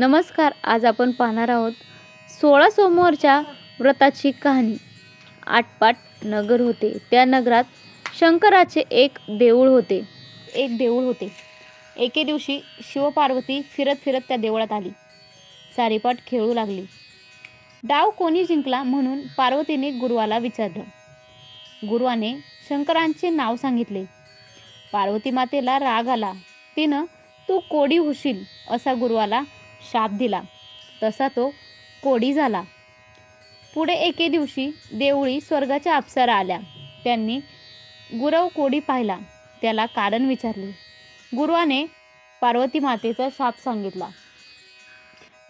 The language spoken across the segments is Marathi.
नमस्कार आज आपण पाहणार आहोत सोळा सोमवारच्या व्रताची कहाणी. आटपाट नगर होते. त्या नगरात शंकराचे एक देऊळ होते. एक देऊळ होते. एके दिवशी शिवपार्वती फिरत फिरत त्या देवळात आली. सारीपाट खेळू लागली. डाव कोणी जिंकला म्हणून पार्वतीने गुरुवाला विचारलं. गुरुवाने शंकरांचे नाव सांगितले. पार्वती मातेला राग आला. तिनं तू कोडी होशील असा गुरुवाला शाप दिला. तसा तो कोडी झाला. पुढे एके दिवशी देवळी स्वर्गाच्या अप्सरा आल्या. त्यांनी गुरव कोडी पाहिला. त्याला कारण विचारले. गुरुवाने पार्वती मातेचा शाप सांगितला.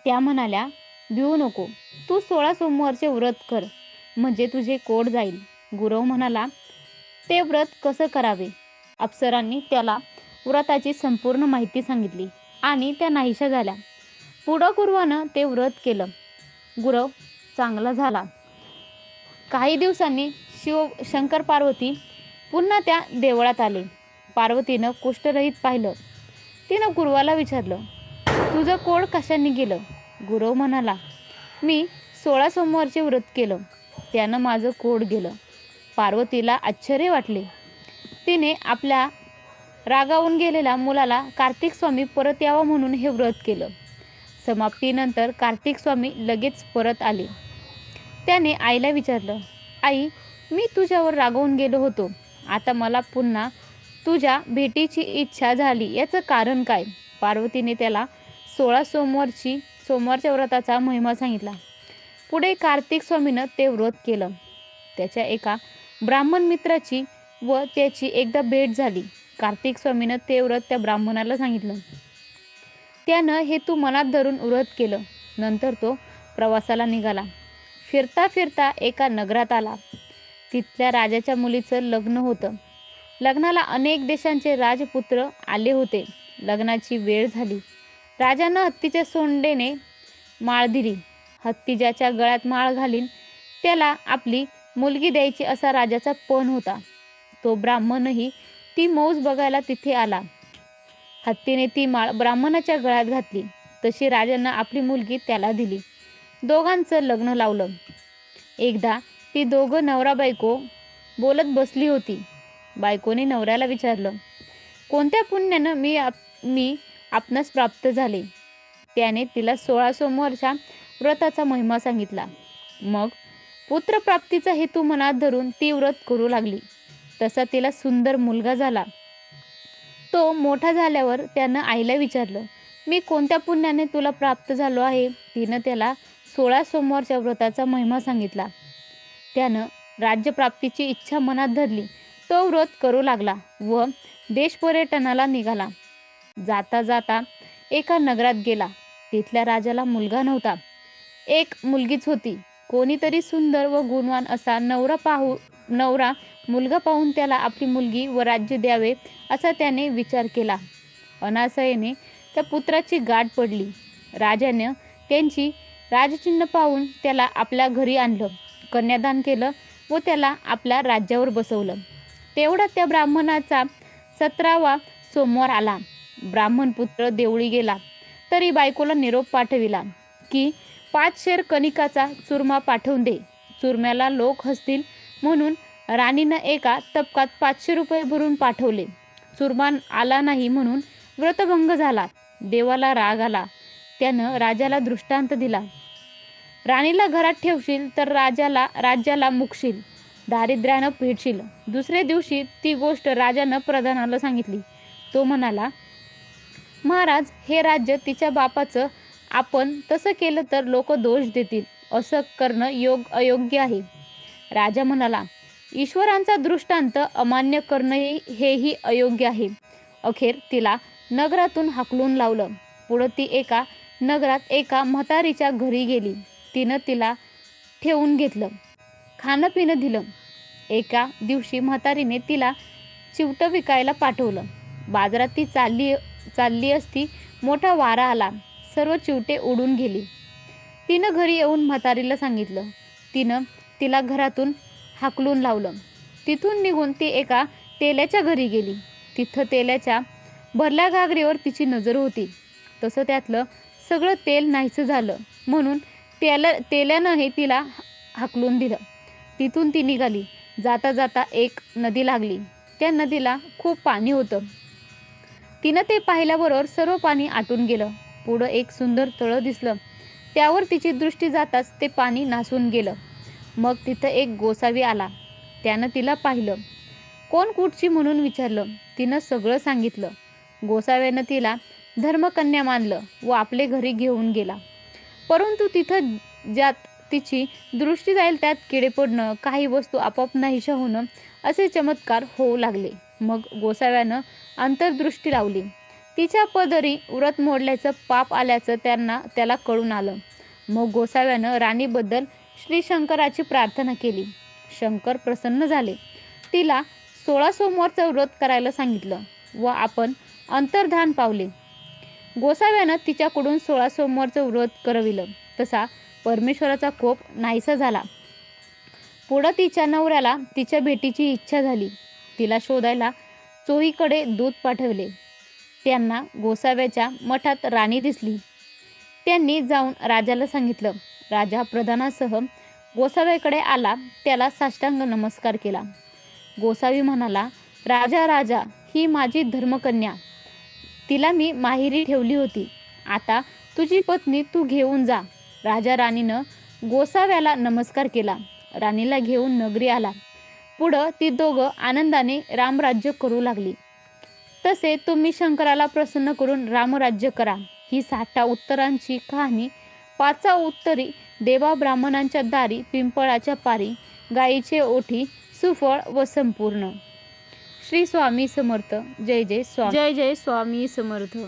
त्या म्हणाल्या भिवू नको. तू सोळा सोमवारचे व्रत कर. म्हणजे तुझे कोड जाईल. गुरव म्हणाला ते व्रत कसं करावे? अप्सरांनी त्याला व्रताची संपूर्ण माहिती सांगितली आणि त्या नाहीशा झाल्या. पुढं गुरुवानं ते व्रत केलं. गुरव चांगला झाला. काही दिवसांनी शिव शंकर पार्वती पुन्हा त्या देवळात आले. पार्वतीनं कुष्ठरहित पाहिलं. तिनं गुरुवाला विचारलं तुझं कोड कशाने गेलं? गुरव म्हणाला मी सोळा सोमवारचे व्रत केलं. त्यानं माझं कोड गेलं. पार्वतीला आश्चर्य वाटले. तिने आपल्या रागावून गेलेल्या मुलाला कार्तिक स्वामी परत यावा म्हणून हे व्रत केलं. समाप्तीनंतर कार्तिक स्वामी लगेच परत आले. त्याने आईला विचारलं आई मी तुझ्यावर रागवून गेलो होतो. आता मला पुन्हा तुझ्या भेटीची इच्छा झाली. याचं कारण काय? पार्वतीने त्याला सोळा सोमवारची सोमवारच्या व्रताचा महिमा सांगितला. पुढे कार्तिक स्वामीनं ते व्रत केलं. त्याच्या एका ब्राह्मण मित्राची व त्याची एकदा भेट झाली. कार्तिक स्वामीनं ते व्रत त्या ब्राह्मणाला सांगितलं. त्यानं हे तू मनात धरून उरत केलं. नंतर तो प्रवासाला निघाला. फिरता फिरता एका नगरात आला. तिथल्या राजाच्या मुलीचं लग्न होतं. लग्नाला अनेक देशांचे राजपुत्र आले होते. लग्नाची वेळ झाली. राजानं हत्तीच्या सोंडेने माळ दिली. हत्ती ज्याच्या गळ्यात माळ घालीन त्याला आपली मुलगी द्यायची असा राजाचा पण होता. तो ब्राह्मणही ती मौज बघायला तिथे आला. हत्तीने ती माळ ब्राह्मणाच्या गळ्यात घातली. तशी राजानं आपली मुलगी त्याला दिली. दोघांचं लग्न लावलं. एकदा ती दोघं नवरा बायको बोलत बसली होती. बायकोने नवऱ्याला विचारलं कोणत्या पुण्यानं मी आप मी आपणास प्राप्त झाले? त्याने तिला सोळा सोमवारच्या व्रताचा महिमा सांगितला. मग पुत्रप्राप्तीचा हेतू मनात धरून ती व्रत करू लागली. तसा तिला सुंदर मुलगा झाला. तो मोठा झाल्यावर त्यानं आईला विचारलं मी कोणत्या पुण्याने तुला प्राप्त झालो आहे? तिनं त्याला सोळा सोमवारच्या व्रताचा महिमा सांगितला. त्यानं राज्यप्राप्तीची इच्छा मनात धरली. तो व्रत करू लागला व देश पर्यटनाला निघाला. जाता जाता एका नगरात गेला. तिथल्या राजाला मुलगा नव्हता. एक मुलगीच होती. कोणीतरी सुंदर व गुणवान असा नवरा पाहू नवरा मुलगा पाहून त्याला आपली मुलगी व राज्य द्यावे असा त्याने विचार केला. अनासयेने त्या पुत्राची गाठ पडली. राजानं त्यांची राजचिन्ह पाहून त्याला आपल्या घरी आणलं कन्यादान केलं व त्याला आपल्या राज्यावर बसवलं. तेवढा त्या ब्राह्मणाचा सतरावा सोमवार आला. ब्राह्मण पुत्र देवळी गेला. तरी बायकोला निरोप पाठविला की पाच शेर कणिकाचा चुरमा पाठवून दे. चुरम्याला लोक हसतील म्हणून राणीनं एका तपकात पाचशे रुपये भरून पाठवले. चुरमान आला नाही म्हणून व्रतभंग झाला. देवाला राग आला. त्यानं राजाला दृष्टांत दिला. राणीला घरात ठेवशील तर राजाला राज्याला मुकशील. दारिद्र्यानं पेटशील दुसऱ्या दिवशी ती गोष्ट राजानं प्रधानाला सांगितली. तो म्हणाला महाराज हे राज्य तिच्या बापाचं. आपण तसं केलं तर लोक दोष देतील. असं करणं योग अयोग्य आहे. राजा म्हणाला ईश्वरांचा दृष्टांत अमान्य करणं हेही अयोग्य आहे. अखेर तिला नगरातून हाकलून लावलं. पुढं ती एका नगरात एका म्हातारीच्या घरी गेली. तिनं तिला ठेवून घेतलं. खाणं पिणं दिलं. एका दिवशी म्हातारीने तिला चिवटं विकायला पाठवलं. बाजारात ती चालली चालली असती मोठा वारा आला. सर्व चिवटे उडून गेली. तिनं घरी येऊन म्हातारीला सांगितलं. तिनं तिला घरातून हाकलून लावलं. तिथून निघून ती एका तेल्याच्या घरी गेली. तिथं तेल्याच्या भरल्या घागरीवर तिची नजर होती. तसं त्यातलं सगळं तेल नाहीचं झालं. म्हणून तेला तेल्यानं हे तिला हाकलून दिलं. तिथून ती निघाली. जाता जाता एक नदी लागली. त्या नदीला खूप पाणी होतं. तिनं ते पाहिल्याबरोबर सर्व पाणी आटून गेलं. पुढं एक सुंदर तळं दिसलं. त्यावर तिची दृष्टी जाताच ते पाणी नासून गेलं. मग तिथं एक गोसावी आला. त्यानं तिला पाहिलं. कोण कुठची म्हणून विचारलं? तिनं सगळं सांगितलं. गोसाव्यानं तिला धर्मकन्या मानलं व आपले घरी घेऊन गेला. परंतु तिथं ज्यात तिची दृष्टी जाईल त्यात किडे पडणं काही वस्तू आपोआप नाहीशा होणं असे चमत्कार होऊ लागले. मग गोसाव्यानं अंतर्दृष्टी लावली. तिच्या पदरी व्रत मोडल्याचं पाप आल्याचं त्यांना त्याला कळून आलं. मग गोसाव्यानं राणीबद्दल श्री शंकराची प्रार्थना केली. शंकर प्रसन्न झाले. तिला सोळा सोमवारचं व्रत करायला सांगितलं व आपण अंतर्धान पावले. गोसाव्यानं तिच्याकडून सोळा सोमवारचं व्रत करविलं. तसा परमेश्वराचा कोप नाहीसा झाला. पुढं तिच्या नवऱ्याला तिच्या भेटीची इच्छा झाली. तिला शोधायला चोहीकडे दूध पाठवले. त्यांना गोसाव्याच्या मठात राणी दिसली. त्यांनी जाऊन राजाला सांगितलं राजा प्रधानासह गोसाव्याकडे आला. त्याला साष्टांग नमस्कार केला. गोसावी म्हणाला राजा राजा ही माझी धर्मकन्या. तिला मी माहेरी ठेवली होती. आता तुझी पत्नी तू घेऊन जा. राजा राणीनं गोसाव्याला नमस्कार केला. राणीला घेऊन नगरी आला. पुढं ती दोघं आनंदाने रामराज्य करू लागली. तसे तुम्ही शंकराला प्रसन्न करून रामराज्य करा. ही साठा उत्तरांची कहाणी पाचा उत्तरी देवा ब्राह्मणांच्या दारी पिंपळाच्या पारी गायीचे ओठी सुफळ व संपूर्ण. श्री स्वामी समर्थ. जय जय स्वामी. जय जय स्वामी समर्थ.